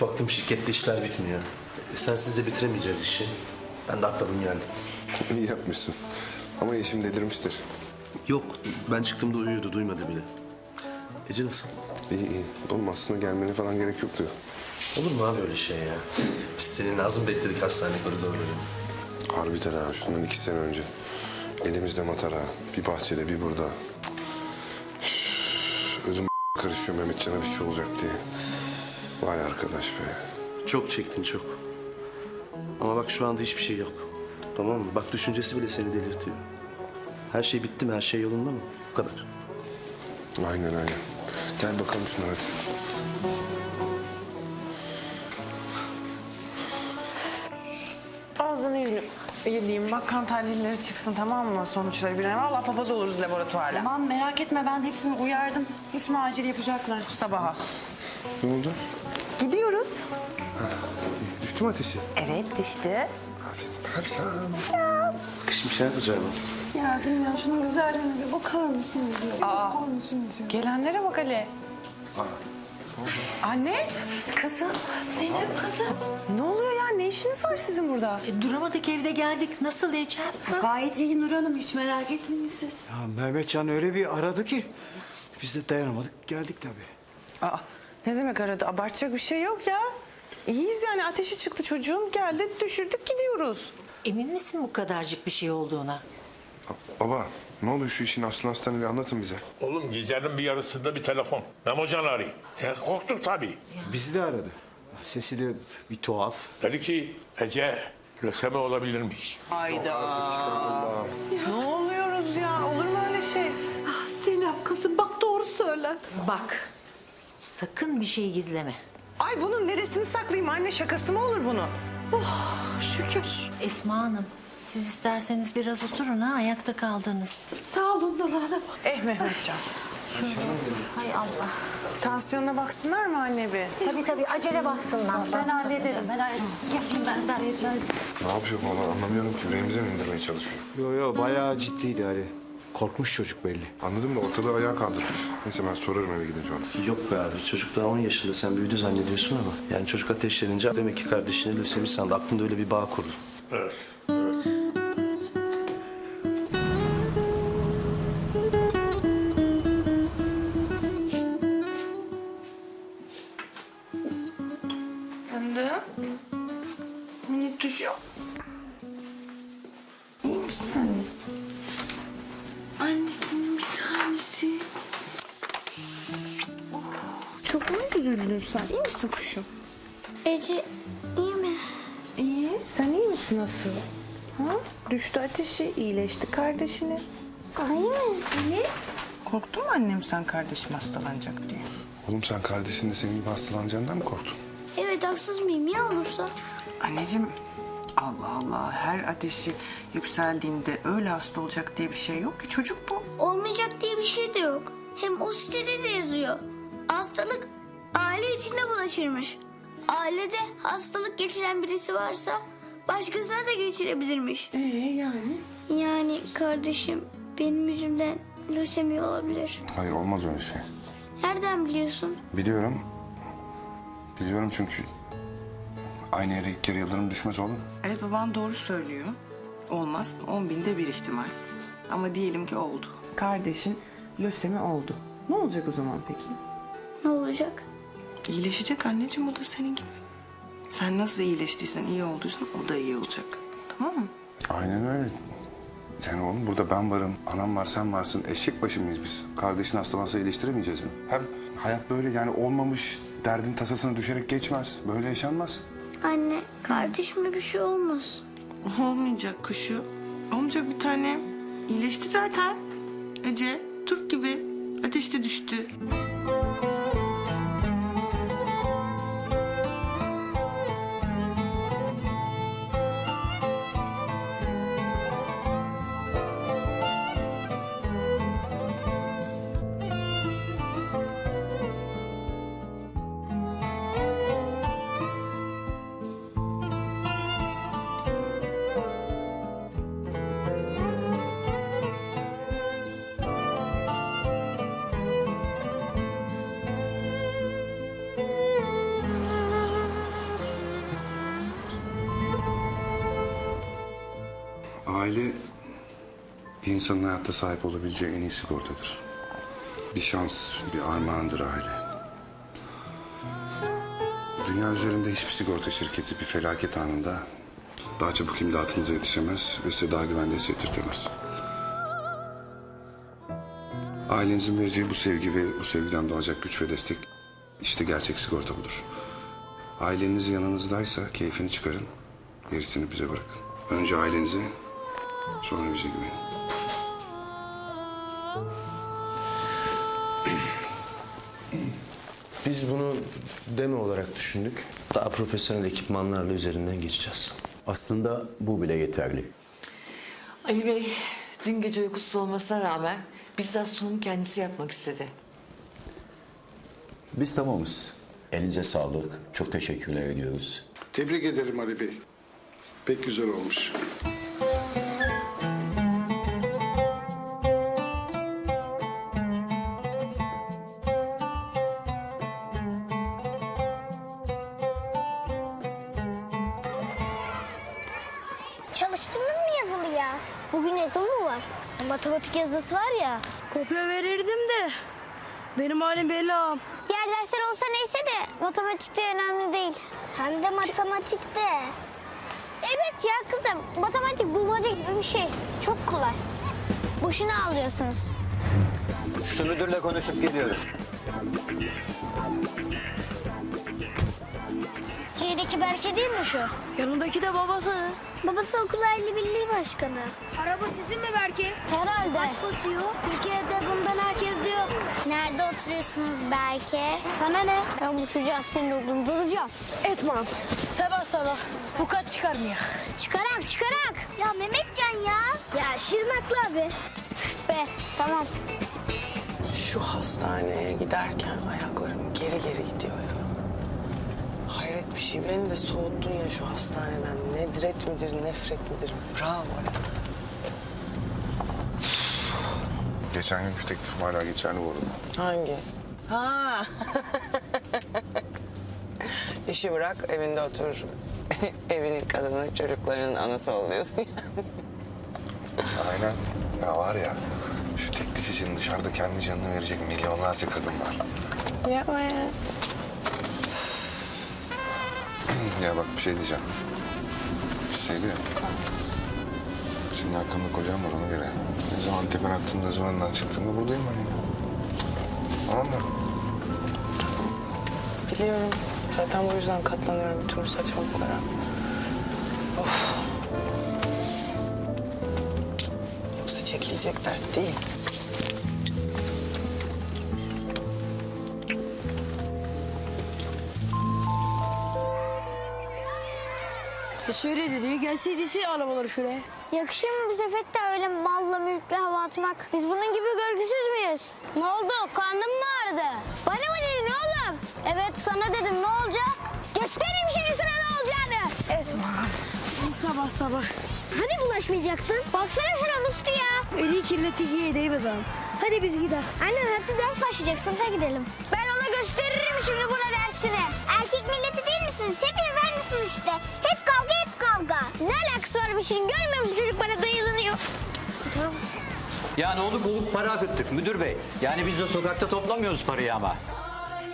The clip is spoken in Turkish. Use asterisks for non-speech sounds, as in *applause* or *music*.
Baktım şirkette işler bitmiyor. E, sensiz de bitiremeyeceğiz işi. Ben de atladım geldim. İyi yapmışsın. Ama eşim delirmiştir. Yok ben çıktığımda uyuyordu duymadı bile. Ece nasıl? İyi iyi. Oğlum aslında gelmene falan gerek yoktu. Olur mu abi öyle şey ya? Biz senin Nazım bekledik hastane koridorlarında. Harbiden ha şundan iki sene önce. Elimizde matara. Bir bahçede bir burada. Üf, Ödüm karışıyor Mehmetcan'a bir şey olacak diye. Vay arkadaş be. Çok çektin çok. Ama bak şu anda hiçbir şey yok. Tamam mı? Bak düşüncesi bile seni delirtiyor. Her şey bitti mi? Her şey yolunda mı? Bu kadar. Aynen aynen. Gel bakalım şuna hadi. Ağzını yüzünü yediğim bak kan tahlilleri çıksın tamam mı sonuçları bir an. Valla papaz oluruz laboratuvarla. Tamam merak etme ben hepsini uyardım. Hepsini acil yapacaklar. Sabaha. Ne oldu? Gidiyoruz. Düştü mü ateşi? Evet düştü. Aferin. Hadi lan. Kışım şey yapacağım. Yardım ya şunun güzelliğine bir bakar mısınız ya? Aa. Bakar mısınız ya? Gelenlere bak Ali. Anne Kızım, Zeynep kızım. ne oluyor ya ne işiniz var sizin burada? E, duramadık evde geldik. Nasıl Ecem? Gayet iyi Nur Hanım hiç merak etmeyin siz. Ya Mehmetcan öyle bir aradı ki biz de dayanamadık geldik tabii. Aa, ne demek aradı abartacak bir şey yok ya. İyiyiz yani ateşi çıktı çocuğun geldi düşürdük gidiyoruz. Emin misin bu kadarcık bir şey olduğuna? Baba ne oluyor şu işin aslını aslanı bir anlatın bize. Oğlum gecenin bir yarısında bir telefon. Memocan arıyor. E, korktuk tabii. Bizi de aradı. Sesi de bir tuhaf. Dedi ki Ece lösemi olabilirmiş. Hayda. Ne oluyoruz ya olur mu öyle şey? Ah Zeynep kızım bak doğru söyle. Bak sakın bir şey gizleme. Ay bunun neresini saklayayım anne şakası mı olur bunu? Şükür. Esma Hanım siz isterseniz biraz oturun ha ayakta kaldınız. Sağ olun Nur Hanım. Eh Mehmetcan. Hay Allah. Tansiyonuna baksınlar mı anne bir? Tabii tabii acele baksınlar. Ben hallederim. Ben hallederim. Ben içeride. Ne yapıyor baba anlamıyorum ki yüreğimize mi indirmeye çalışıyor. Yo yo bayağı ciddiydi Ali. Korkmuş çocuk belli. Anladım da ortalığı ayağa kaldırmış. Neyse ben sorarım eve gidince ona. Yok be abi çocuk daha 10 yaşında sen büyüdü zannediyorsun ama. Yani çocuk ateşlenince demek ki kardeşini lösemi sandı. Aklında öyle bir bağ kurdu. Evet. Fındık. Minik tuşu. İyi misin üzüldün sen? İyi misin kuşum? Ece iyi mi? İyi. Sen iyi misin asıl? Ha? Düştü ateşi, iyileşti kardeşini. Sahi mi? Ne? Korktun mu annem sen kardeşim hastalanacak diye? Oğlum sen kardeşin de senin gibi hastalanacağından mı korktun? Evet haksız mıyım ya olursa? Anneciğim Allah Allah her ateşi yükseldiğinde öyle hasta olacak diye bir şey yok ki çocuk bu. Olmayacak diye bir şey de yok. Hem o sitede de yazıyor. Hastalık aile içinde bulaşırmış. Ailede hastalık geçiren birisi varsa başkasına da geçirebilirmiş. Ee yani? Yani kardeşim benim yüzümden lösemi olabilir. Hayır olmaz öyle şey. Nereden biliyorsun? Biliyorum. Biliyorum çünkü aynı yere ilk kere yıldırım düşmez oğlum. Evet baban doğru söylüyor. Olmaz on binde bir ihtimal. Ama diyelim ki oldu. Kardeşin lösemi oldu. Ne olacak o zaman peki? Ne olacak? İyileşecek anneciğim o da senin gibi. Sen nasıl iyileştiysen iyi olduysan o da iyi olacak. Tamam mı? Aynen öyle. Yani oğlum burada ben varım, anam var, sen varsın. Eşek başı mıyız biz? Kardeşin hastalansa iyileştiremeyeceğiz mi? Hem hayat böyle yani olmamış derdin tasasına düşerek geçmez. Böyle yaşanmaz. Anne kardeşime bir şey olmaz. Olmayacak kuşu. Olmayacak bir tane. İyileşti zaten. Ece turp gibi ateşte düştü. Aile bir insanın hayatta sahip olabileceği en iyi sigortadır. Bir şans, bir armağandır aile. Dünya üzerinde hiçbir sigorta şirketi bir felaket anında daha çabuk imdatınıza yetişemez ve size daha güvende hissettirtemez. Ailenizin vereceği bu sevgi ve bu sevgiden doğacak güç ve destek işte gerçek sigorta budur. Aileniz yanınızdaysa keyfini çıkarın, gerisini bize bırakın. Önce ailenize, sonra bize güvenin. Biz bunu demo olarak düşündük. Daha profesyonel ekipmanlarla üzerinden geçeceğiz. Aslında bu bile yeterli. Ali Bey dün gece uykusuz olmasına rağmen bizzat sunumu kendisi yapmak istedi. Biz tamamız. Elinize sağlık. Çok teşekkürler ediyoruz. Tebrik ederim Ali Bey. Pek güzel olmuş. Çalıştınız mı yazılıya? Bugün yazılı mı var? Matematik yazısı var ya. Kopya verirdim de. Benim halim belli ağam. Diğer dersler olsa neyse de matematikte önemli değil. Hem de matematikte. Evet ya kızım. Matematik bulmaca gibi bir şey. Çok kolay. Boşuna ağlıyorsunuz. Şu müdürle konuşup geliyorum. C'deki Berke değil mi şu? Yanındaki de babası. Babası okul aile birliği başkanı. Araba sizin mi Berke? Herhalde. Kaç basıyor? Türkiye'de bundan herkes diyor. Nerede oturuyorsunuz Berke? Sana ne? Ben uçacağız senin okulunu dalacağım. Etmem. Sabah sabah. Bu kaç çıkarmıyor. Çıkarak çıkarak. Ya Mehmetcan ya. Ya Şirinaklı abi. Üf be tamam. Şu hastaneye giderken ayaklarım geri geri gidiyor bir şey. Beni de soğuttun ya şu hastaneden. Nedret midir, nefret midir? Bravo. Geçen günkü teklifim hala geçerli bu arada. Hangi? Ha. *laughs* İşi bırak, evinde otur. *laughs* Evinin kadını, çocuklarının anası oluyorsun. Aynen. Ya var ya, şu teklif için dışarıda kendi canını verecek milyonlarca kadın var. Yapma ya. *clears throat* Ya bak bir şey diyeceğim. Sevgilim. Senin arkanda kocam var ona göre. Ne zaman tepen attığında, zamandan çıktığında buradayım ben ya. Tamam mı? Biliyorum. Zaten bu yüzden katlanıyorum bütün bu saçmalıklara. Of. Yoksa çekilecek dert değil. Söyledi diyor. Gelseydi arabaları şuraya. Yakışır mı bize Fettah öyle malla mülkle hava atmak? Biz bunun gibi görgüsüz müyüz? Ne oldu? Karnın mı ağrıdı? Bana mı dedin oğlum? Evet sana dedim ne olacak? Göstereyim şimdi sana ne olacağını. Etmem. Sabah sabah. Hani bulaşmayacaktın? Baksana şuna Musti ya. Eli kirlettik iyi değmez ağam. Hadi biz gidelim. Anne hadi ders başlayacak sınıfa gidelim. Ben gösteririm şimdi buna dersini. Erkek milleti değil misiniz? Hepiniz aynısınız işte. Hep kavga hep kavga. Ne alakası var bir şeyin görmüyor musun çocuk bana dayılanıyor. Yani olup olup para akıttık müdür bey. Yani biz de sokakta toplamıyoruz parayı ama.